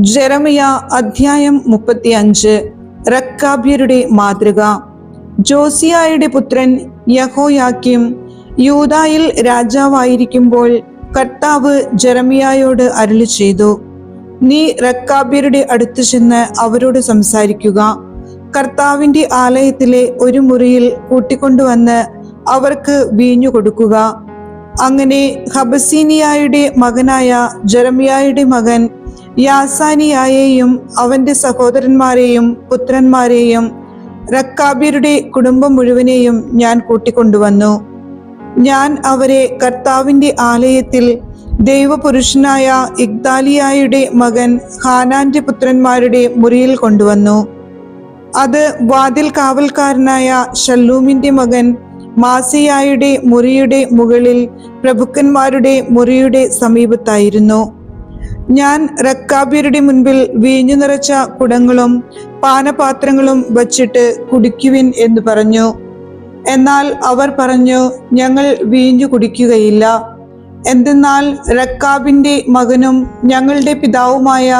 ജെറമിയ അധ്യായം മുപ്പത്തിയഞ്ച്. റക്കാബ്യരുടെ മാതൃക. ജോസിയായുടെ പുത്രൻ യഹോയാക്കിം യൂതായിൽ രാജാവായിരിക്കുമ്പോൾ കർത്താവ് ജെറമിയായോട് അരുളി ചെയ്തു നീ റക്കാബ്യരുടെ അടുത്ത് ചെന്ന് അവരോട് സംസാരിക്കുക. കർത്താവിന്റെ ആലയത്തിലെ ഒരു മുറിയിൽ കൂട്ടിക്കൊണ്ടുവന്ന് അവർക്ക് വീഞ്ഞു കൊടുക്കുക. അങ്ങനെ ഹബസീനിയായുടെ മകനായ ജെറമിയായുടെ മകൻ യാസാനിയായെയും അവന്റെ സഹോദരന്മാരെയും പുത്രന്മാരെയും റക്കാബിയരുടെ കുടുംബം മുഴുവനെയും ഞാൻ കൂട്ടിക്കൊണ്ടുവന്നു. ഞാൻ അവരെ കർത്താവിന്റെ ആലയത്തിൽ ദൈവപുരുഷനായ ഇഗ്ദാലിയായുടെ മകൻ ഹാനാന്റെ പുത്രന്മാരുടെ മുറിയിൽ കൊണ്ടുവന്നു. അത് വാതിൽ കാവൽക്കാരനായ ഷല്ലൂമിന്റെ മകൻ മാസിയായുടെ മുറിയുടെ മുകളിൽ പ്രഭുക്കന്മാരുടെ മുറിയുടെ സമീപത്തായിരുന്നു. ഞാൻ റക്കാബിയരുടെ മുൻപിൽ വീഞ്ഞു നിറച്ച കുടങ്ങളും പാനപാത്രങ്ങളും വച്ചിട്ട് കുടിക്കുവിൻ എന്ന് പറഞ്ഞു. എന്നാൽ അവർ പറഞ്ഞു ഞങ്ങൾ വീഞ്ഞു കുടിക്കുകയില്ല. എന്തെന്നാൽ റക്കാബിന്റെ മകനും ഞങ്ങളുടെ പിതാവുമായ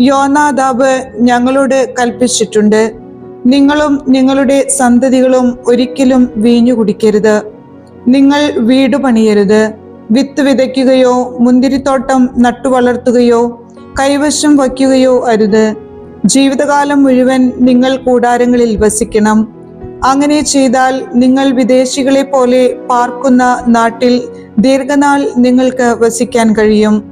യോനാദാബ് ഞങ്ങളോട് കൽപ്പിച്ചിട്ടുണ്ട്. നിങ്ങളും നിങ്ങളുടെ സന്തതികളും ഒരിക്കലും വീഞ്ഞു കുടിക്കരുത്. നിങ്ങൾ വീട് പണിയരുത്. വിത്ത് വിതയ്ക്കുകയോ മുന്തിരിത്തോട്ടം നട്ടുവളർത്തുകയോ കൈവശം വയ്ക്കുകയോ അരുത്. ജീവിതകാലം മുഴുവൻ നിങ്ങൾ കൂടാരങ്ങളിൽ വസിക്കണം. അങ്ങനെ ചെയ്താൽ നിങ്ങൾ വിദേശികളെ പോലെ പാർക്കുന്ന നാട്ടിൽ ദീർഘനാൾ നിങ്ങൾക്ക് വസിക്കാൻ കഴിയും.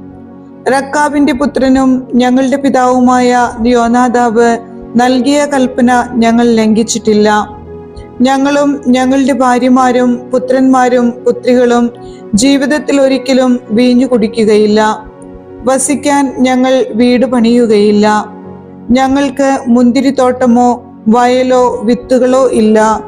റക്കാബിന്റെ പുത്രനും ഞങ്ങളുടെ പിതാവുമായ യോനാദാബ് നൽകിയ കൽപ്പന ഞങ്ങൾ ലംഘിച്ചിട്ടില്ല. ഞങ്ങളും ഞങ്ങളുടെ ഭാര്യമാരും പുത്രന്മാരും പുത്രികളും ജീവിതത്തിൽ ഒരിക്കലും വീഞ്ഞു കുടിക്കുകയില്ല. വസിക്കാൻ ഞങ്ങൾ വീട് പണിയുകയില്ല. ഞങ്ങൾക്ക് മുന്തിരിത്തോട്ടമോ വയലോ വിത്തുകളോ ഇല്ല.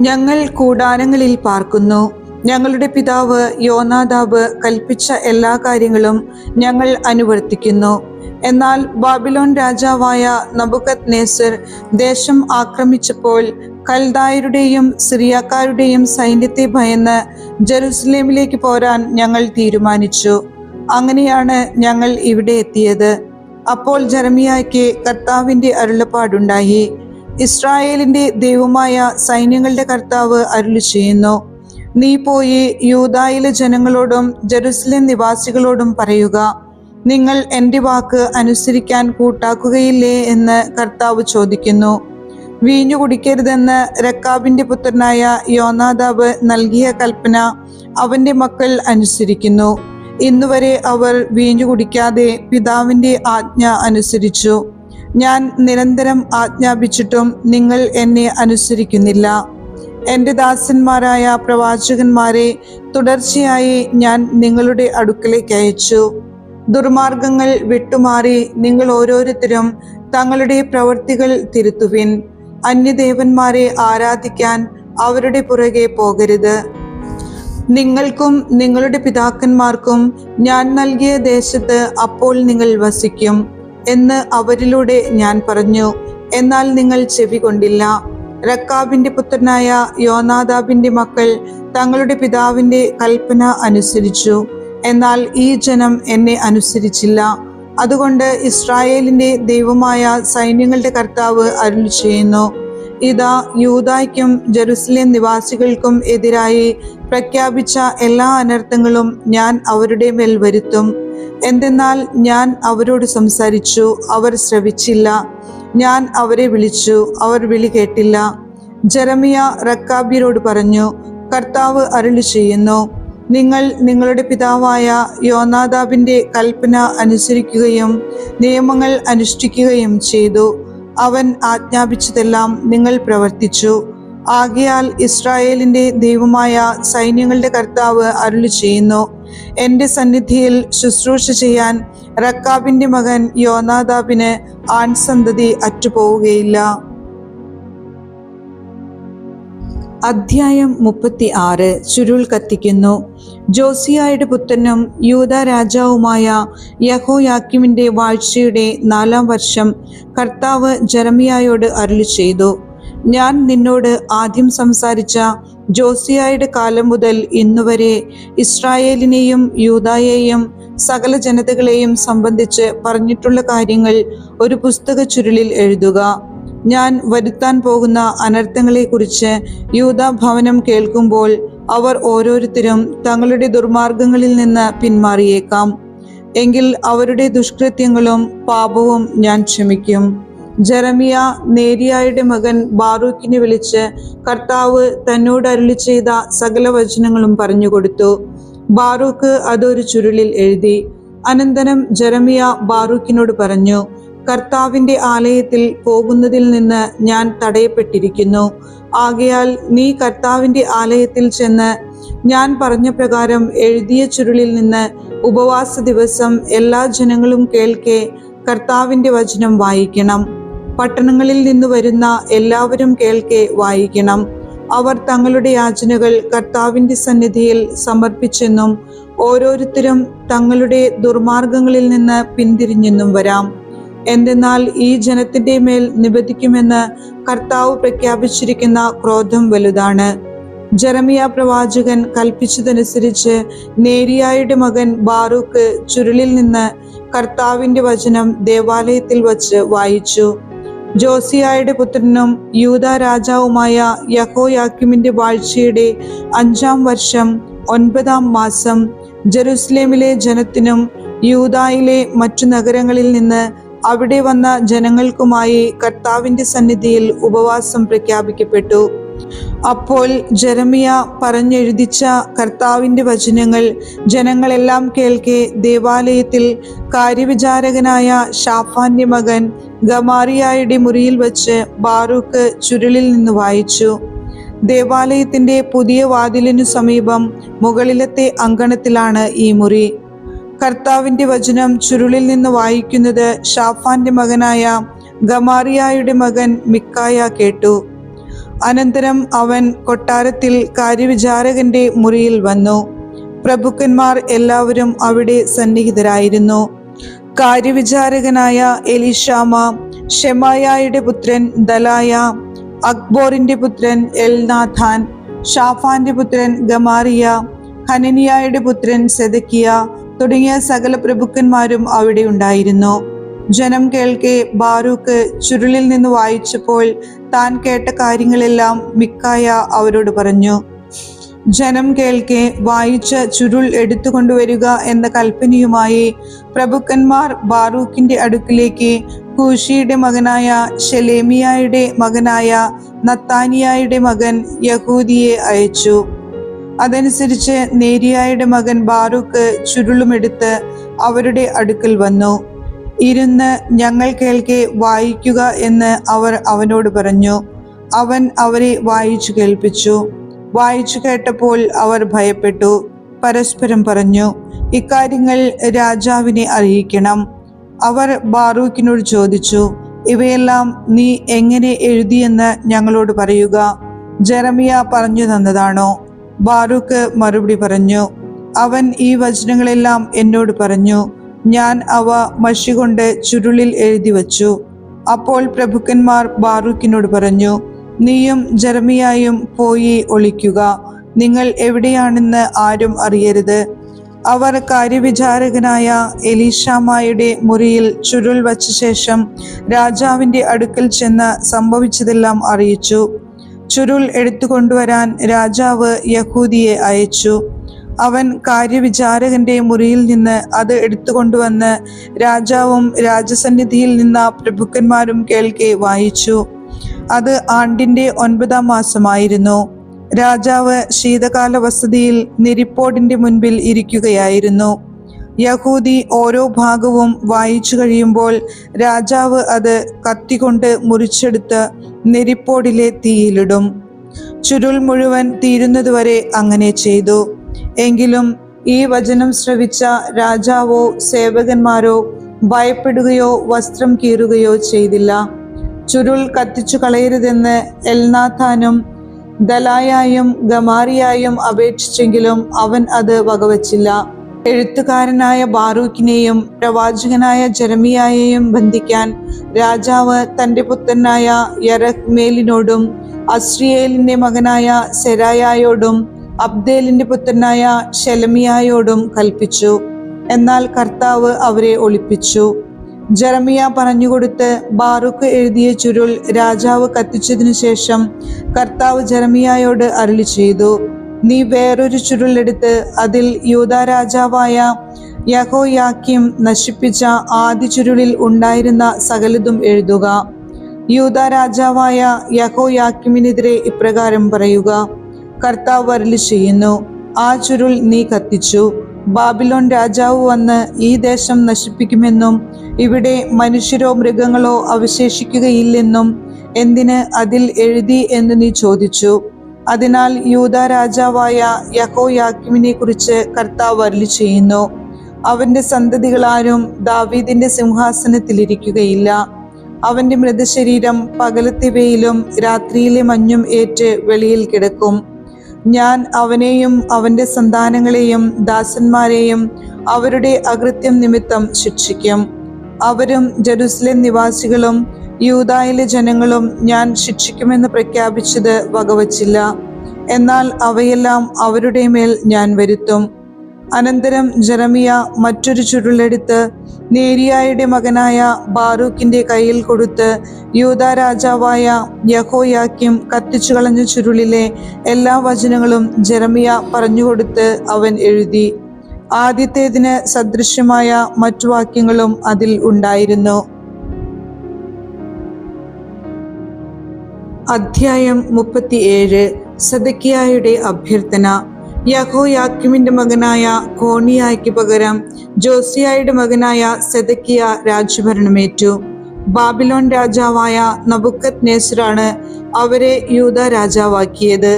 ഞങ്ങൾ കൂടാരങ്ങളിൽ പാർക്കുന്നു. ഞങ്ങളുടെ പിതാവ് യോനാദാബ് കൽപ്പിച്ച എല്ലാ കാര്യങ്ങളും ഞങ്ങൾ അനുവർത്തിക്കുന്നു. എന്നാൽ ബാബിലോൺ രാജാവായ നബുക്കത് നേസർ ദേശം ആക്രമിച്ചപ്പോൾ കൽദായരുടെയും സിറിയാക്കാരുടെയും സൈന്യത്തെ ഭയന്ന് ജെറുസലേമിലേക്ക് പോരാൻ ഞങ്ങൾ തീരുമാനിച്ചു. അങ്ങനെയാണ് ഞങ്ങൾ ഇവിടെ എത്തിയത്. അപ്പോൾ ജർമിയായ്ക്ക് കർത്താവിന്റെ അരുളപ്പാടുണ്ടായി. ഇസ്രായേലിന്റെ ദൈവമായ സൈന്യങ്ങളുടെ കർത്താവ് അരുളി ചെയ്യുന്നു. നീ പോയി യൂതായിലെ ജനങ്ങളോടും ജെറുസലേം നിവാസികളോടും പറയുക. നിങ്ങൾ എന്റെ വാക്ക് അനുസരിക്കാൻ കൂട്ടാക്കുകയില്ലേ എന്ന് കർത്താവ് ചോദിക്കുന്നു. വീഞ്ഞു കുടിക്കരുതെന്ന് രക്കാബിന്റെ പുത്രനായ യോനാദാബ് നൽകിയ കൽപ്പന അവന്റെ മക്കൾ അനുസരിക്കുന്നു. ഇന്നുവരെ അവർ വീഞ്ഞു കുടിക്കാതെ പിതാവിന്റെ ആജ്ഞ അനുസരിച്ചു. ഞാൻ നിരന്തരം ആജ്ഞാപിച്ചിട്ടും നിങ്ങൾ എന്നെ അനുസരിക്കുന്നില്ല. എന്റെ ദാസന്മാരായ പ്രവാചകന്മാരെ തുടർച്ചയായി ഞാൻ നിങ്ങളുടെ അടുക്കലേക്ക് അയച്ചു. ദുർമാർഗങ്ങൾ വിട്ടുമാറി നിങ്ങൾ ഓരോരുത്തരും തങ്ങളുടെ പ്രവൃത്തികൾ തിരുത്തുവിൻ. അന്യദേവന്മാരെ ആരാധിക്കാൻ അവരുടെ പുറകെ പോകരുത്. നിങ്ങൾക്കും നിങ്ങളുടെ പിതാക്കന്മാർക്കും ഞാൻ നൽകിയ ദേശത്ത് അപ്പോൾ നിങ്ങൾ വസിക്കും എന്ന് അവരിലൂടെ ഞാൻ പറഞ്ഞു. എന്നാൽ നിങ്ങൾ ചെവി കൊണ്ടില്ല. റക്കാബിന്റെ പുത്രനായ യോനാദാബിന്റെ മക്കൾ തങ്ങളുടെ പിതാവിന്റെ കൽപ്പന അനുസരിച്ചു. എന്നാൽ ഈ ജനം എന്നെ അനുസരിച്ചില്ല. അതുകൊണ്ട് ഇസ്രായേലിന്റെ ദൈവമായ സൈന്യങ്ങളുടെ കർത്താവ് അരുൾ ചെയ്യുന്നു. ഇതാ യൂതായ്ക്കും ജെറുസലേം നിവാസികൾക്കും എതിരായി പ്രഖ്യാപിച്ച എല്ലാ അനർത്ഥങ്ങളും ഞാൻ അവരുടെ മേൽ വരുത്തും. എന്തെന്നാൽ ഞാൻ അവരോട് സംസാരിച്ചു അവർ ശ്രവിച്ചില്ല. ഞാൻ അവരെ വിളിച്ചു അവർ വിളി കേട്ടില്ല. ജെറമിയ റക്കാബിയരോട് പറഞ്ഞു കർത്താവ് അരുളി ചെയ്യുന്നു നിങ്ങൾ നിങ്ങളുടെ പിതാവായ യോനാദാബിന്റെ കൽപ്പന അനുസരിക്കുകയും നിയമങ്ങൾ അനുഷ്ഠിക്കുകയും ചെയ്തു. അവൻ ആജ്ഞാപിച്ചതെല്ലാം നിങ്ങൾ പ്രവർത്തിച്ചു. ആകയാൽ ഇസ്രായേലിന്റെ ദൈവമായ സൈന്യങ്ങളുടെ കർത്താവ് അരുളി ചെയ്യുന്നു എന്റെ സന്നിധിയിൽ ശുശ്രൂഷ ചെയ്യാൻ റക്കാബിന്റെ മകൻ യോനാദാബിന് ആൺസന്തതി അറ്റുപോവുകയില്ല. അധ്യായം മുപ്പത്തി ആറ് ചുരുൾ കത്തിക്കുന്നു. ജോസിയായുടെ പുത്രനും യൂത രാജാവുമായ യഹോയാക്കിമിന്റെ വാഴ്ചയുടെ നാലാം വർഷം കർത്താവ് ജെറമിയായോട് അരുളി ചെയ്തു. ഞാൻ നിന്നോട് ആദ്യം സംസാരിച്ച ജോസിയായുടെ കാലം മുതൽ ഇന്നുവരെ ഇസ്രായേലിനെയും യൂതായെയും സകല ജനതകളെയും സംബന്ധിച്ച് പറഞ്ഞിട്ടുള്ള കാര്യങ്ങൾ ഒരു പുസ്തക ചുരുളിൽ എഴുതുക. ഞാൻ വരുത്താൻ പോകുന്ന അനർത്ഥങ്ങളെക്കുറിച്ച് യൂത ഭവനം കേൾക്കുമ്പോൾ അവർ ഓരോരുത്തരും തങ്ങളുടെ ദുർമാർഗങ്ങളിൽ നിന്ന് പിന്മാറിയേക്കാം. എങ്കിൽ അവരുടെ ദുഷ്കൃത്യങ്ങളും പാപവും ഞാൻ ക്ഷമിക്കും. ജെറമിയ നേരിയായുടെ മകൻ ബാറൂക്കിനെ വിളിച്ച് കർത്താവ് തന്നോട് അരുളി ചെയ്ത സകല വചനങ്ങളും പറഞ്ഞു പറഞ്ഞുകൊടുത്തു. ബാറൂക്ക് അതൊരു ചുരുളിൽ എഴുതി. അനന്തരം ജെറമിയ ബാറൂക്കിനോട് പറഞ്ഞു കർത്താവിന്റെ ആലയത്തിൽ പോകുന്നതിൽ നിന്ന് ഞാൻ തടയപ്പെട്ടിരിക്കുന്നു. ആകയാൽ നീ കർത്താവിന്റെ ആലയത്തിൽ ചെന്ന് ഞാൻ പറഞ്ഞ പ്രകാരം എഴുതിയ ചുരുളിൽ നിന്ന് ഉപവാസ ദിവസം എല്ലാ ജനങ്ങളും കേൾക്കെ കർത്താവിന്റെ വചനം വായിക്കണം. പട്ടണങ്ങളിൽ നിന്ന് വരുന്ന എല്ലാവരും കേൾക്കെ വായിക്കണം. അവർ തങ്ങളുടെ യാചനകൾ കർത്താവിന്റെ സന്നിധിയിൽ സമർപ്പിച്ചെന്നും ഓരോരുത്തരും തങ്ങളുടെ ദുർമാർഗങ്ങളിൽ നിന്ന് പിന്തിരിഞ്ഞെന്നും വരാം. എന്തെന്നാൽ ഈ ജനത്തിന്റെ മേൽ നിബന്ധിക്കുമെന്ന് കർത്താവ് പ്രഖ്യാപിച്ചിരിക്കുന്ന ക്രോധം വലുതാണ്. ജെറമിയ പ്രവാചകൻ കൽപ്പിച്ചതനുസരിച്ച് നേരിയായുടെ മകൻ ബാറൂക്ക് ചുരുളിൽ നിന്ന് കർത്താവിന്റെ വചനം ദേവാലയത്തിൽ വച്ച് വായിച്ചു. ജോസിയായുടെ പുത്രനും യൂത രാജാവുമായ യഹോയാക്കിമിന്റെ വാഴ്ചയുടെ അഞ്ചാം വർഷം ഒൻപതാം മാസം ജെറുസലേമിലെ ജനത്തിനും യൂതായിലെ മറ്റു നഗരങ്ങളിൽ നിന്ന് അവിടെ വന്ന ജനങ്ങൾക്കുമായി കർത്താവിന്റെ സന്നിധിയിൽ ഉപവാസം പ്രഖ്യാപിക്കപ്പെട്ടു. അപ്പോൾ ജെറമിയ പറഞ്ഞെഴുതിച്ച കർത്താവിന്റെ വചനങ്ങൾ ജനങ്ങളെല്ലാം കേൾക്കെ ദേവാലയത്തിൽ കാര്യവിചാരകനായ ഷാഫാന്റെ മകൻ ഗമാറിയായുടെ മുറിയിൽ വച്ച് ബാറൂക്ക് ചുരുളിൽ നിന്ന് വായിച്ചു. ദേവാലയത്തിന്റെ പുതിയ വാതിലിനു സമീപം മുകളിലത്തെ അങ്കണത്തിലാണ് ഈ മുറി. കർത്താവിന്റെ വചനം ചുരുളിൽ നിന്ന് വായിക്കുന്നത് ഷാഫാന്റെ മകനായ ഗമാറിയായുടെ മകൻ മിക്കായ കേട്ടു. അനന്തരം അവൻ കൊട്ടാരത്തിൽ കാര്യവിചാരകന്റെ മുറിയിൽ വന്നു. പ്രഭുക്കന്മാർ എല്ലാവരും അവിടെ സന്നിഹിതരായിരുന്നു. കാര്യവിചാരകനായ എലിഷാമ ഷെമായായുടെ പുത്രൻ ദലായ അക്ബോറിന്റെ പുത്രൻ എൽനാഥാൻ ഷാഫാന്റെ പുത്രൻ ഗമാറിയ ഹനനിയായുടെ പുത്രൻ സെദക്കിയ തുടങ്ങിയ സകല പ്രഭുക്കന്മാരും അവിടെ ഉണ്ടായിരുന്നു. ജനം കേൾക്കെ ബാറൂക്ക് ചുരുളിൽ നിന്ന് വായിച്ചപ്പോൾ താൻ കേട്ട കാര്യങ്ങളെല്ലാം മിക്കായ അവരോട് പറഞ്ഞു. ജനം കേൾക്കെ വായിച്ച ചുരുൾ എടുത്തുകൊണ്ടുവരിക എന്ന കൽപ്പനയുമായി പ്രഭുക്കന്മാർ ബാറൂക്കിന്റെ അടുക്കിലേക്ക് കൂഷിയുടെ മകനായ ഷെലേമിയായുടെ മകനായ നത്താനിയായുടെ മകൻ യഹൂദിയെ അയച്ചു. അതനുസരിച്ച് നേരിയായുടെ മകൻ ബാറൂക്ക് ചുരുളുമെടുത്ത് അവരുടെ അടുക്കൽ വന്നു. ഇരുന്ന് ഞങ്ങൾ കേൾക്കെ വായിക്കുക എന്ന് അവർ അവനോട് പറഞ്ഞു. അവൻ അവരെ വായിച്ചു കേൾപ്പിച്ചു. വായിച്ചു കേട്ടപ്പോൾ അവർ ഭയപ്പെട്ടു. പരസ്പരം പറഞ്ഞു ഇക്കാര്യങ്ങൾ രാജാവിനെ അറിയിക്കണം. അവർ ബാറൂക്കിനോട് ചോദിച്ചു ഇവയെല്ലാം നീ എങ്ങനെ എഴുതിയെന്ന് ഞങ്ങളോട് പറയുക? ജെറമിയ പറഞ്ഞു തന്നതാണോ? ബാറൂക്ക് മറുപടി പറഞ്ഞു അവൻ ഈ വചനങ്ങളെല്ലാം എന്നോട് പറഞ്ഞു. ഞാൻ അവ മഷി കൊണ്ട് ചുരുളിൽ എഴുതി വച്ചു. അപ്പോൾ പ്രഭുക്കന്മാർ ബാറൂക്കിനോട് പറഞ്ഞു നീയും ജർമിയായും പോയി ഒളിക്കുക. നിങ്ങൾ എവിടെയാണെന്ന് ആരും അറിയരുത്. അവർ കാര്യവിചാരകനായ എലീഷാമായുടെ മുറിയിൽ ചുരുൾ വച്ച ശേഷം രാജാവിന്റെ അടുക്കൽ ചെന്ന് സംഭവിച്ചതെല്ലാം അറിയിച്ചു. ചുരുൾ എടുത്തുകൊണ്ടുവരാൻ രാജാവ് യഹൂദിയെ അയച്ചു. അവൻ കാര്യവിചാരകന്റെ മുറിയിൽ നിന്ന് അത് എടുത്തുകൊണ്ടുവന്ന് രാജാവും രാജസന്നിധിയിൽ നിന്ന പ്രഭുക്കന്മാരും കേൾക്കെ വായിച്ചു. അത് ആണ്ടിന്റെ ഒൻപതാം മാസമായിരുന്നു. രാജാവ് ശീതകാല വസതിയിൽ നിരിപ്പോടിന്റെ മുൻപിൽ ഇരിക്കുകയായിരുന്നു. യഹൂദി ഓരോ ഭാഗവും വായിച്ചു കഴിയുമ്പോൾ രാജാവ് അത് കത്തികൊണ്ട് മുറിച്ചെടുത്ത് നെരിപ്പോടിലെ തീയിലിടും. ചുരുൾ മുഴുവൻ തീരുന്നതുവരെ അങ്ങനെ ചെയ്തു. എങ്കിലും ഈ വചനം ശ്രവിച്ച രാജാവോ സേവകന്മാരോ ഭയപ്പെടുകയോ വസ്ത്രം കീറുകയോ ചെയ്തില്ല. ചുരുൾ കത്തിച്ചു കളയരുതെന്ന് എൽനാഥാനും ദലായായും ഗമാറിയായും അപേക്ഷിച്ചെങ്കിലും അവൻ അത് വകവച്ചില്ല. എഴുത്തുകാരനായ ബാറൂഖിനെയും പ്രവാചകനായ ജെറമിയായെയും ബന്ധിക്കാൻ രാജാവ് തന്റെ പുത്രനായ യറഹ്മേലിനോടും അസ്രിയേലിന്റെ മകനായ സെരായായോടും അബ്ദേലിന്റെ പുത്രനായ ഷെലമിയായോടും കൽപ്പിച്ചു. എന്നാൽ കർത്താവ് അവരെ ഒളിപ്പിച്ചു. ജറമിയ പറഞ്ഞുകൊടുത്ത് ബാറുക്ക് എഴുതിയ ചുരുൾ രാജാവ് കത്തിച്ചതിനു ശേഷം കർത്താവ് ജറമിയായോട് അരുളി ചെയ്തു. നീ വേറൊരു ചുരുളെടുത്ത് അതിൽ യൂതാ രാജാവായ യഹോയാക്കിം നശിപ്പിച്ച ആദ്യ ചുരുളിൽ ഉണ്ടായിരുന്ന സകലതും എഴുതുക. യൂതാ രാജാവായ യഹോയാക്കിമിനെതിരെ ഇപ്രകാരം പറയുക. കർത്താവ് വരലി ചെയ്യുന്നു ആ ചുരുൾ നീ കത്തിച്ചു. ബാബിലോൺ രാജാവ് വന്ന് ഈ ദേശം നശിപ്പിക്കുമെന്നും ഇവിടെ മനുഷ്യരോ മൃഗങ്ങളോ അവശേഷിക്കുകയില്ലെന്നും എന്തിന് അതിൽ എഴുതി എന്ന് നീ ചോദിച്ചു. അതിനാൽ യൂത രാജാവായ യഹോയാക്കിമിനെ കുറിച്ച് കർത്താവ് അരുളി ചെയ്യുന്നു. അവന്റെ സന്തതികളാരും ദാവീദിന്റെ സിംഹാസനത്തിലിരിക്കുകയില്ല. അവന്റെ മൃതശരീരം പകലത്തെ വെയിലും രാത്രിയിലെ മഞ്ഞും ഏറ്റ് വെളിയിൽ കിടക്കും. ഞാൻ അവനെയും അവന്റെ സന്താനങ്ങളെയും ദാസന്മാരെയും അവരുടെ അകൃത്യം നിമിത്തം ശിക്ഷിക്കും. അവരും ജെറുസലേം നിവാസികളും യൂതായിലെ ജനങ്ങളും ഞാൻ ശിക്ഷിക്കുമെന്ന് പ്രഖ്യാപിച്ചത് വകവച്ചില്ല. എന്നാൽ അവയെല്ലാം അവരുടെ മേൽ ഞാൻ വരുത്തും. അനന്തരം ജെറമിയ മറ്റൊരു ചുരുളെടുത്ത് നേരിയായുടെ മകനായ ബാറൂക്കിന്റെ കയ്യിൽ കൊടുത്ത് യൂത രാജാവായ യഹോയാക്കിം കത്തിച്ചു കളഞ്ഞ ചുരുളിലെ എല്ലാ വചനങ്ങളും ജെറമിയ പറഞ്ഞുകൊടുത്ത് അവൻ എഴുതി. ആദ്യത്തേതിന് സദൃശ്യമായ മറ്റു വാക്യങ്ങളും അതിൽ ഉണ്ടായിരുന്നു. അധ്യായം മുപ്പത്തിയേഴ് സദക്കിയായുടെ അഭ്യർത്ഥന. യഹോയാക്കിമിന്റെ മകനായ കോണിയായ്ക്ക് പകരം ജോസിയായുടെ മകനായ സെദക്കിയ രാജ്യഭരണമേറ്റു. ബാബിലോൺ രാജാവായ നബുക്കത് നേസറാണ് അവരെ യൂത രാജാവാക്കിയത്.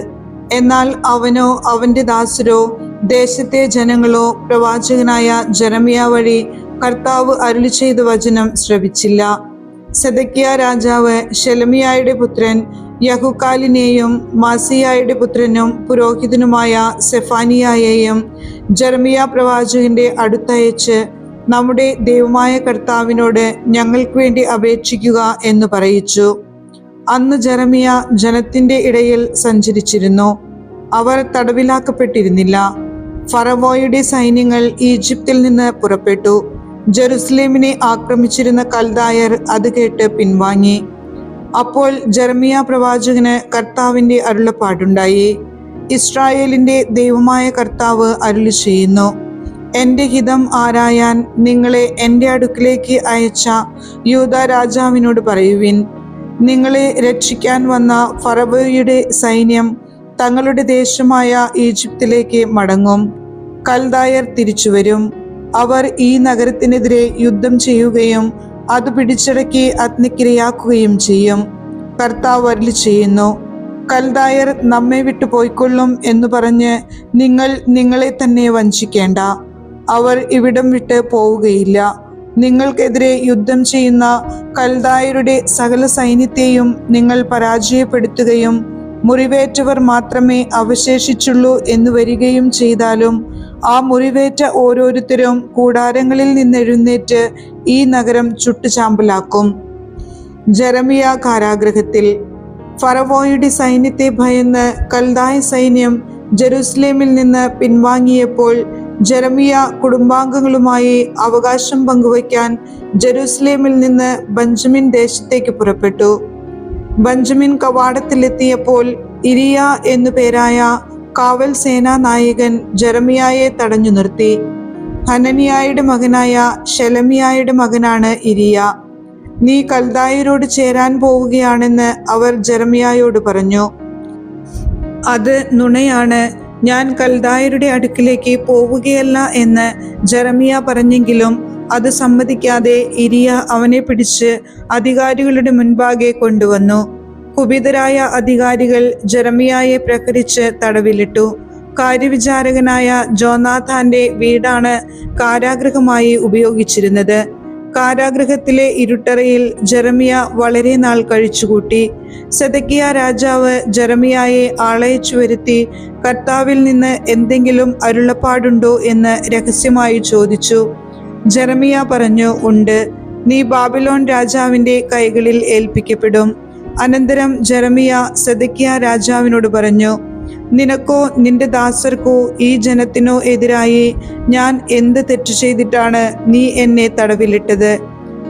എന്നാൽ അവനോ അവന്റെ ദാസരോ ദേശത്തെ ജനങ്ങളോ പ്രവാചകനായ ജനമിയ വഴി കർത്താവ് അരുളി ചെയ്ത വചനം ശ്രവിച്ചില്ല. സെദക്കിയ രാജാവ് ഷെലമിയായുടെ പുത്രൻ യഹുക്കാലിനെയും മാസിയായുടെ പുത്രനും പുരോഹിതനുമായ സെഫാനിയായെയും ജർമിയ പ്രവാചകന്റെ അടുത്തയച്ച് നമ്മുടെ ദൈവമായ കർത്താവിനോട് ഞങ്ങൾക്ക് വേണ്ടി അപേക്ഷിക്കുക എന്ന് പറയിച്ചു. അന്ന് ജറമിയ ജനത്തിന്റെ ഇടയിൽ സഞ്ചരിച്ചിരുന്നു. അവർ തടവിലാക്കപ്പെട്ടിരുന്നില്ല. ഫറവോയുടെ സൈന്യങ്ങൾ ഈജിപ്തിൽ നിന്ന് പുറപ്പെട്ടു. ജെറുസലേമിനെ ആക്രമിച്ചിരുന്ന കൽദായർ അത് കേട്ട് പിൻവാങ്ങി. അപ്പോൾ ജർമിയ പ്രവാചകന് കർത്താവിന്റെ അരുളപ്പാടുണ്ടായി. ഇസ്രായേലിന്റെ ദൈവമായ കർത്താവ് അരുളി ചെയ്യുന്നു എന്റെ ഹിതം ആരായാൻ നിങ്ങളെ എന്റെ അടുക്കിലേക്ക് അയച്ച യൂത രാജാവിനോട് പറയുവിൻ. നിങ്ങളെ രക്ഷിക്കാൻ വന്ന ഫറവോയുടെ സൈന്യം തങ്ങളുടെ ദേശമായ ഈജിപ്തിലേക്ക് മടങ്ങും. കൽദായർ തിരിച്ചുവരും. അവർ ഈ നഗരത്തിനെതിരെ യുദ്ധം ചെയ്യുകയും അത് പിടിച്ചടക്കി അഗ്നിക്കിരയാക്കുകയും ചെയ്യും. കർത്താവ് അരുളി ചെയ്യുന്നു കൽദായർ നമ്മെ വിട്ടു പോയിക്കൊള്ളും എന്ന് പറഞ്ഞ് നിങ്ങൾ നിങ്ങളെ തന്നെ വഞ്ചിക്കേണ്ട. അവർ ഇവിടം വിട്ട് പോവുകയില്ല. നിങ്ങൾക്കെതിരെ യുദ്ധം ചെയ്യുന്ന കൽദായരുടെ സകല സൈന്യത്തെയും നിങ്ങൾ പരാജയപ്പെടുത്തുകയും മുറിവേറ്റവർ മാത്രമേ അവശേഷിച്ചുള്ളൂ എന്ന് വരികയും ചെയ്താലും ആ മുറിവേറ്റ ഓരോരുത്തരും കൂടാരങ്ങളിൽ നിന്നെഴുന്നേറ്റ് ഈ നഗരം ചുട്ടുചാമ്പലാക്കും. ജെറമിയ കാരാഗ്രഹത്തിൽ ഫറവോയുടെ സൈന്യത്തെ ഭയന്ന് കൽദായ സൈന്യം ജെറുസലേമിൽ നിന്ന് പിൻവാങ്ങിയപ്പോൾ ജെറമിയ കുടുംബാംഗങ്ങളുമായി അവകാശം പങ്കുവയ്ക്കാൻ ജെറുസലേമിൽ നിന്ന് ബഞ്ചമിൻ ദേശത്തേക്ക് പുറപ്പെട്ടു. ബഞ്ചമിൻ കവാടത്തിലെത്തിയപ്പോൾ ഇരിയ എന്നു പേരായ കാവൽ സേനാ നായകൻ ജെറമിയായെ തടഞ്ഞു നിർത്തി. ഹനനിയായുടെ മകനായ ഷെലമിയായുടെ മകനാണ് ഇരിയ. നീ കൽദായരോട് ചേരാൻ പോവുകയാണെന്ന് അവർ ജെറമിയായോട് പറഞ്ഞു. അത് നുണയാണ്. ഞാൻ കൽദായരുടെ അടുക്കിലേക്ക് പോവുകയല്ല എന്ന് ജെറമിയ പറഞ്ഞെങ്കിലും അത് സമ്മതിക്കാതെ ഇരിയ അവനെ പിടിച്ച് അധികാരികളുടെ മുൻപാകെ കൊണ്ടുവന്നു. കുപിതരായ അധികാരികൾ ജെറമിയായെ പ്രഹരിച്ച് തടവിലിട്ടു. കാര്യവിചാരകനായ ജോനാഥാന്റെ വീടാണ് കാരാഗ്രഹമായി ഉപയോഗിച്ചിരുന്നത്. കാരാഗ്രഹത്തിലെ ഇരുട്ടറയിൽ ജെറമിയ വളരെ നാൾ കഴിച്ചുകൂട്ടി. സെതക്കിയ രാജാവ് ജെറമിയായെ ആളയച്ചു വരുത്തി കർത്താവിൽ നിന്ന് എന്തെങ്കിലും അരുളപ്പാടുണ്ടോ എന്ന് രഹസ്യമായി ചോദിച്ചു. ജെറമിയ പറഞ്ഞു ഉണ്ട്. നീ ബാബിലോൺ രാജാവിന്റെ കൈകളിൽ ഏൽപ്പിക്കപ്പെടും. അനന്തരം ജെറമിയ സെദക്കിയ രാജാവിനോട് പറഞ്ഞു നിനക്കോ നിന്റെ ദാസർക്കോ ഈ ജനത്തിനോ എതിരായി ഞാൻ എന്ത് തെറ്റ് ചെയ്തിട്ടാണ് നീ എന്നെ തടവിലിട്ടത്?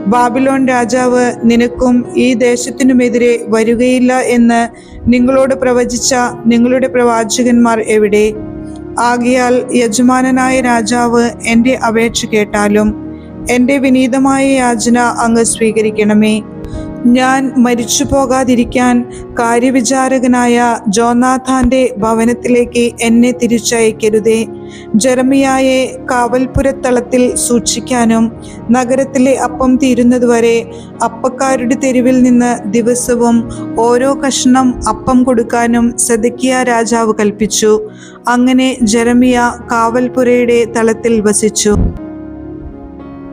ബാബിലോൺ രാജാവ് നിനക്കും ഈ ദേശത്തിനുമെതിരെ വരികയില്ല എന്ന് നിങ്ങളോട് പ്രവചിച്ച നിങ്ങളുടെ പ്രവാചകന്മാർ എവിടെ? ആകിയാൽ യജമാനനായ രാജാവ് എന്റെ അപേക്ഷ കേട്ടാലും എന്റെ വിനീതമായ യാചന അങ്ങ് സ്വീകരിക്കണമേ. ഞാൻ മരിച്ചു പോകാതിരിക്കാൻ കാര്യവിചാരകനായ ജോനാഥാന്റെ ഭവനത്തിലേക്ക് എന്നെ തിരിച്ചയക്കരുതേ. ജെറമിയായെ കാവൽപുരത്തളത്തിൽ സൂക്ഷിക്കാനും നഗരത്തിലെ അപ്പം തീരുന്നതുവരെ അപ്പക്കാരുടെ തെരുവിൽ നിന്ന് ദിവസവും ഓരോ കഷ്ണം അപ്പം കൊടുക്കാനും സദക്കിയ രാജാവ് കൽപ്പിച്ചു. അങ്ങനെ ജെറമിയ കാവൽപുരയുടെ തളത്തിൽ വസിച്ചു.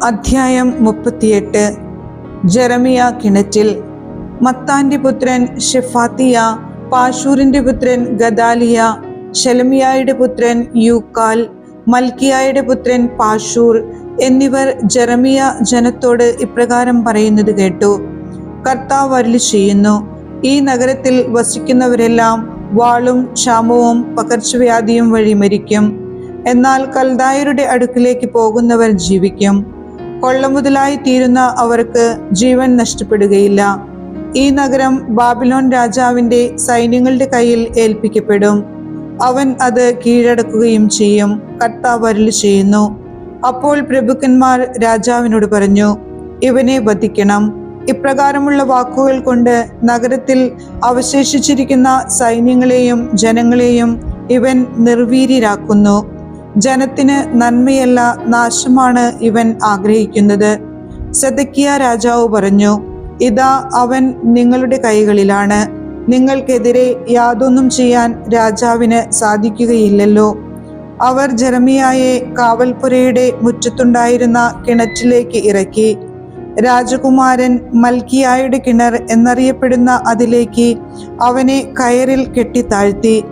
അധ്യായം മുപ്പത്തിയെട്ട്. ജെറമിയ കിണറ്റിൽ. മത്താന്റെ പുത്രൻ ഷെഫാത്തിയ പാഷൂറിന്റെ പുത്രൻ ഗദാലിയ ഷെലമിയായുടെ പുത്രൻ യൂക്കാൽ മൽക്കിയായുടെ പുത്രൻ പാഷൂർ എന്നിവർ ജെറമിയ ജനത്തോട് ഇപ്രകാരം പറയുന്നത് കേട്ടു. കർത്താവ് അരുളി ചെയ്യുന്നു ഈ നഗരത്തിൽ വസിക്കുന്നവരെല്ലാം വാളും ക്ഷാമവും പകർച്ചവ്യാധിയും വഴി മരിക്കും. എന്നാൽ കൽദായരുടെ അടുക്കിലേക്ക് പോകുന്നവർ ജീവിക്കും. കൊള്ളമുതലായി തീരുന്ന അവർക്ക് ജീവൻ നഷ്ടപ്പെടുകയില്ല. ഈ നഗരം ബാബിലോൺ രാജാവിന്റെ സൈന്യങ്ങളുടെ കയ്യിൽ ഏൽപ്പിക്കപ്പെടും. അവൻ അത് കീഴടക്കുകയും ചെയ്യും. കർത്താവ് അരുളി ചെയ്യുന്നു. അപ്പോൾ പ്രഭുക്കന്മാർ രാജാവിനോട് പറഞ്ഞു ഇവനെ വധിക്കണം. ഇപ്രകാരമുള്ള വാക്കുകൾ കൊണ്ട് നഗരത്തിൽ അവശേഷിച്ചിരിക്കുന്ന സൈന്യങ്ങളെയും ജനങ്ങളെയും ഇവൻ നിർവീര്യരാക്കുന്നു. ജനത്തിന് നന്മയല്ല നാശമാണ് ഇവൻ ആഗ്രഹിക്കുന്നത്. സദക്കിയ രാജാവ് പറഞ്ഞു ഇതാ അവൻ നിങ്ങളുടെ കൈകളിലാണ്. നിങ്ങൾക്കെതിരെ യാതൊന്നും ചെയ്യാൻ രാജാവിന് സാധിക്കുകയില്ലല്ലോ. അവർ ജെറമിയായെ കാവൽപുരയുടെ മുറ്റത്തുണ്ടായിരുന്ന കിണറ്റിലേക്ക് ഇറക്കി. രാജകുമാരൻ മൽക്കിയായുടെ കിണർ എന്നറിയപ്പെടുന്ന അതിലേക്ക് അവനെ കയറിൽ കെട്ടിത്താഴ്ത്തി.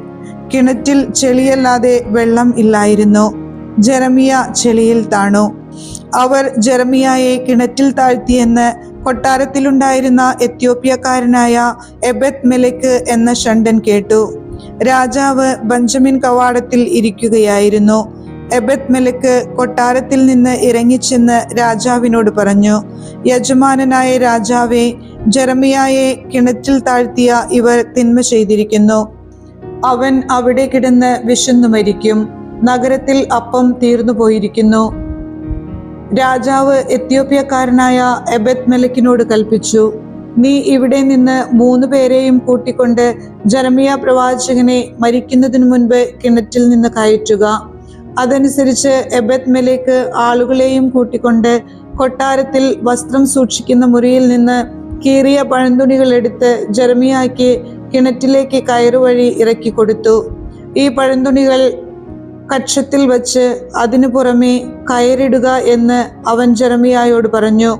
കിണറ്റിൽ ചെളിയല്ലാതെ വെള്ളം ഇല്ലായിരുന്നു. ജെറമിയ ചെളിയിൽ താണു. അവർ ജെറമിയയെ കിണറ്റിൽ താഴ്ത്തിയെന്ന് കൊട്ടാരത്തിലുണ്ടായിരുന്ന എത്യോപ്യക്കാരനായ എബത് മെലക്ക് എന്ന ഷണ്ടൻ കേട്ടു. രാജാവ് ബഞ്ചമിൻ കവാടത്തിൽ ഇരിക്കുകയായിരുന്നു. എബത് മെലക്ക് കൊട്ടാരത്തിൽ നിന്ന് ഇറങ്ങിച്ചെന്ന് രാജാവിനോട് പറഞ്ഞു യജമാനനായ രാജാവെ ജെറമിയായെ കിണറ്റിൽ താഴ്ത്തിയ ഇവർ തിന്മ ചെയ്തിരിക്കുന്നു. അവൻ അവിടെ കിടന്ന് വിശന്നു മരിക്കും. നഗരത്തിൽ അപ്പം തീർന്നു പോയിരിക്കുന്നു. രാജാവ് എത്യോപ്യക്കാരനായ എബത് മെലക്കിനോട് കൽപ്പിച്ചു നീ ഇവിടെ നിന്ന് മൂന്ന് പേരെയും കൂട്ടിക്കൊണ്ട് ജനമിയ പ്രവാചകനെ മരിക്കുന്നതിന് മുൻപ് കിണറ്റിൽ നിന്ന് കയറ്റുക. അതനുസരിച്ച് എബത് മെലേക്ക് ആളുകളെയും കൂട്ടിക്കൊണ്ട് കൊട്ടാരത്തിൽ വസ്ത്രം സൂക്ഷിക്കുന്ന മുറിയിൽ നിന്ന് കീറിയ പഴന്തുണികൾ എടുത്ത് ജർമിയാക്ക് കിണറ്റിലേക്ക് കയറുവഴി ഇറക്കി കൊടുത്തു. ഈ പഴന്തുണികൾ കക്ഷത്തിൽ വച്ച് അതിനു പുറമെ കയറിടുക എന്ന് അവൻ ജെറമിയായോട് പറഞ്ഞു.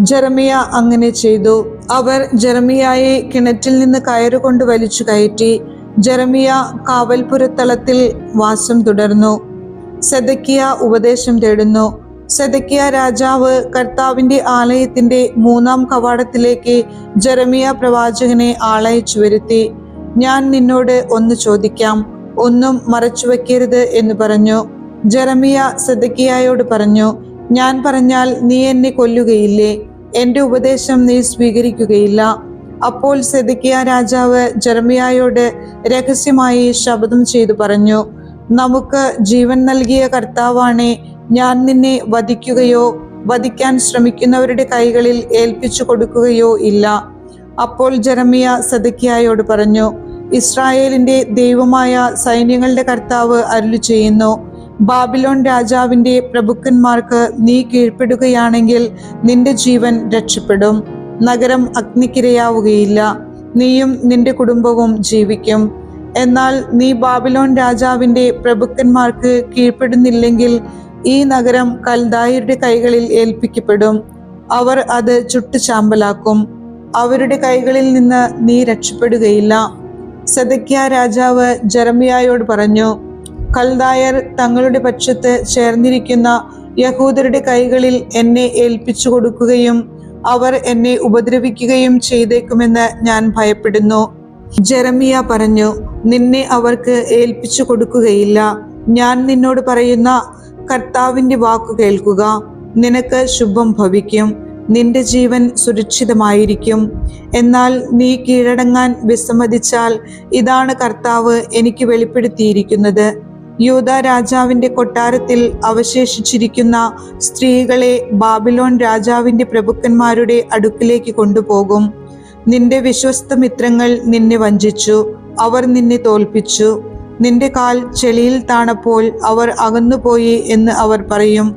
ജെറമിയ അങ്ങനെ ചെയ്തു. അവർ ജെറമിയായെ കിണറ്റിൽ നിന്ന് കയറുകൊണ്ട് വലിച്ചു കയറ്റി. ജെറമിയ കാവൽപുരത്തളത്തിൽ വാസം തുടർന്നു. സെദക്കിയ ഉപദേശം തേടുന്നു. സെദക്കിയ രാജാവ് കർത്താവിന്റെ ആലയത്തിന്റെ മൂന്നാം കവാടത്തിലേക്ക് ജെറമിയ പ്രവാചകനെ ആളയച്ചു വരുത്തി ഞാൻ നിന്നോട് ഒന്ന് ചോദിക്കാം ഒന്നും മറച്ചു വെക്കരുത് എന്ന് പറഞ്ഞു. ജെറമിയ സെതക്കിയായോട് പറഞ്ഞു ഞാൻ പറഞ്ഞാൽ നീ എന്നെ കൊല്ലുകയില്ലേ? എന്റെ ഉപദേശം നീ സ്വീകരിക്കുകയില്ല. അപ്പോൾ സെതക്കിയ രാജാവ് ജെറമിയായോട് രഹസ്യമായി ശബ്ദം ചെയ്തു പറഞ്ഞു നമുക്ക് ജീവൻ നൽകിയ കർത്താവാണേ ഞാൻ നിന്നെ വധിക്കുകയോ വധിക്കാൻ ശ്രമിക്കുന്നവരുടെ കൈകളിൽ ഏൽപ്പിച്ചു കൊടുക്കുകയോ ഇല്ല. അപ്പോൾ ജെറമിയ സദക്കിയായോട് പറഞ്ഞു ഇസ്രായേലിന്റെ ദൈവമായ സൈന്യങ്ങളുടെ കർത്താവ് അരുളി ചെയ്യുന്നു ബാബിലോൺ രാജാവിന്റെ പ്രഭുക്കന്മാർക്ക് നീ കീഴ്പ്പെടുകയാണെങ്കിൽ നിന്റെ ജീവൻ രക്ഷപ്പെടും. നഗരം അഗ്നിക്കിരയാവുകയില്ല നീയും നിന്റെ കുടുംബവും ജീവിക്കും. എന്നാൽ നീ ബാബിലോൺ രാജാവിന്റെ പ്രഭുക്കന്മാർക്ക് കീഴ്പ്പെടുന്നില്ലെങ്കിൽ ഈ നഗരം കൽദായരുടെ കൈകളിൽ ഏൽപ്പിക്കപ്പെടും. അവർ അത് ചുട്ടുചാമ്പലാക്കും. അവരുടെ കൈകളിൽ നിന്ന് നീ രക്ഷപ്പെടുകയില്ല. സദക്യ രാജാവ് ജർമിയായോട് പറഞ്ഞു കൽദായർ തങ്ങളുടെ പക്ഷത്ത് ചേർന്നിരിക്കുന്ന യഹൂദരുടെ കൈകളിൽ എന്നെ ഏൽപ്പിച്ചു കൊടുക്കുകയും അവർ എന്നെ ഉപദ്രവിക്കുകയും ചെയ്തേക്കുമെന്ന് ഞാൻ ഭയപ്പെടുന്നു. ജെറമിയ പറഞ്ഞു നിന്നെ അവർക്ക് ഏൽപ്പിച്ചു കൊടുക്കുകയില്ല. ഞാൻ നിന്നോട് പറയുന്ന കർത്താവിന്റെ വാക്കു കേൾക്കുക. നിനക്ക് ശുഭം ഭവിക്കും. നിന്റെ ജീവൻ സുരക്ഷിതമായിരിക്കും. എന്നാൽ നീ കീഴടങ്ങാൻ വിസമ്മതിച്ചാൽ ഇതാണ് കർത്താവ് എനിക്ക് വെളിപ്പെടുത്തിയിരിക്കുന്നത്. യൂത രാജാവിന്റെ കൊട്ടാരത്തിൽ അവശേഷിച്ചിരിക്കുന്ന സ്ത്രീകളെ ബാബിലോൺ രാജാവിന്റെ പ്രഭുക്കന്മാരുടെ അടുക്കിലേക്ക് കൊണ്ടുപോകും. നിന്റെ വിശ്വസ്ത മിത്രങ്ങൾ നിന്നെ വഞ്ചിച്ചു. അവർ നിന്നെ തോൽപ്പിച്ചു. നിന്റെ കാൽ ചെളിയിൽ താണപ്പോൾ അവർ അകന്നുപോയി എന്ന് അവർ പറയും.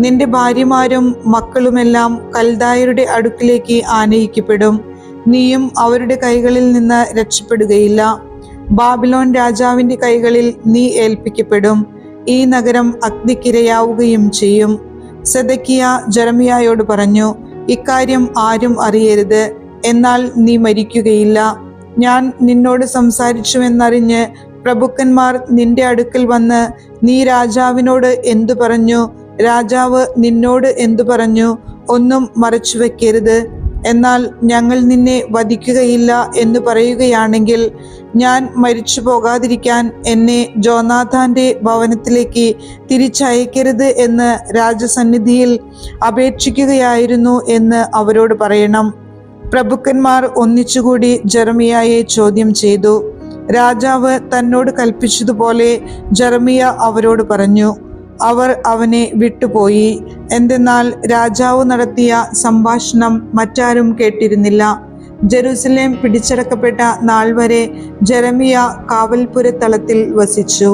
നിന്റെ ഭാര്യമാരും മക്കളുമെല്ലാം കൽദായരുടെ അടുക്കിലേക്ക് ആനയിക്കപ്പെടും. നീയും അവരുടെ കൈകളിൽ നിന്ന് രക്ഷപ്പെടുകയില്ല. ബാബിലോൺ രാജാവിന്റെ കൈകളിൽ നീ ഏൽപ്പിക്കപ്പെടും. ഈ നഗരം അഗ്നിക്കിരയാവുകയും ചെയ്യും. സെതക്കിയ ജറമിയായോട് പറഞ്ഞു ഇക്കാര്യം ആരും അറിയരുത്. എന്നാൽ നീ മരിക്കുകയില്ല. ഞാൻ നിന്നോട് സംസാരിച്ചുവെന്നറിഞ്ഞ് പ്രഭുക്കന്മാർ നിന്റെ അടുക്കൽ വന്ന് നീ രാജാവിനോട് എന്തു പറഞ്ഞു? രാജാവ് നിന്നോട് എന്തു പറഞ്ഞു? ഒന്നും മറച്ചു വെക്കരുത്. എന്നാൽ ഞങ്ങൾ നിന്നെ വധിക്കുകയില്ല എന്ന് പറയുകയാണെങ്കിൽ ഞാൻ മരിച്ചു പോകാതിരിക്കാൻ എന്നെ ജോനാഥാന്റെ ഭവനത്തിലേക്ക് തിരിച്ചയക്കരുത് എന്ന് രാജസന്നിധിയിൽ അപേക്ഷിക്കുകയായിരുന്നു എന്ന് അവരോട് പറയണം. പ്രഭുക്കന്മാർ ഒന്നിച്ചുകൂടി ജെറമിയായെ ചോദ്യം ചെയ്തു. രാജാവ് തന്നോട് കൽപ്പിച്ചതുപോലെ ജർമിയ അവരോട് പറഞ്ഞു അവർ അവനെ വിട്ടുപോയി. എന്തെന്നാൽ രാജാവ് നടത്തിയ സംഭാഷണം മറ്റാരും കേട്ടിരുന്നില്ല. ജെറൂസലേം പിടിച്ചടക്കപ്പെട്ട നാൾ വരെ ജെറമിയ കാവൽപുരത്തളത്തിൽ വസിച്ചു.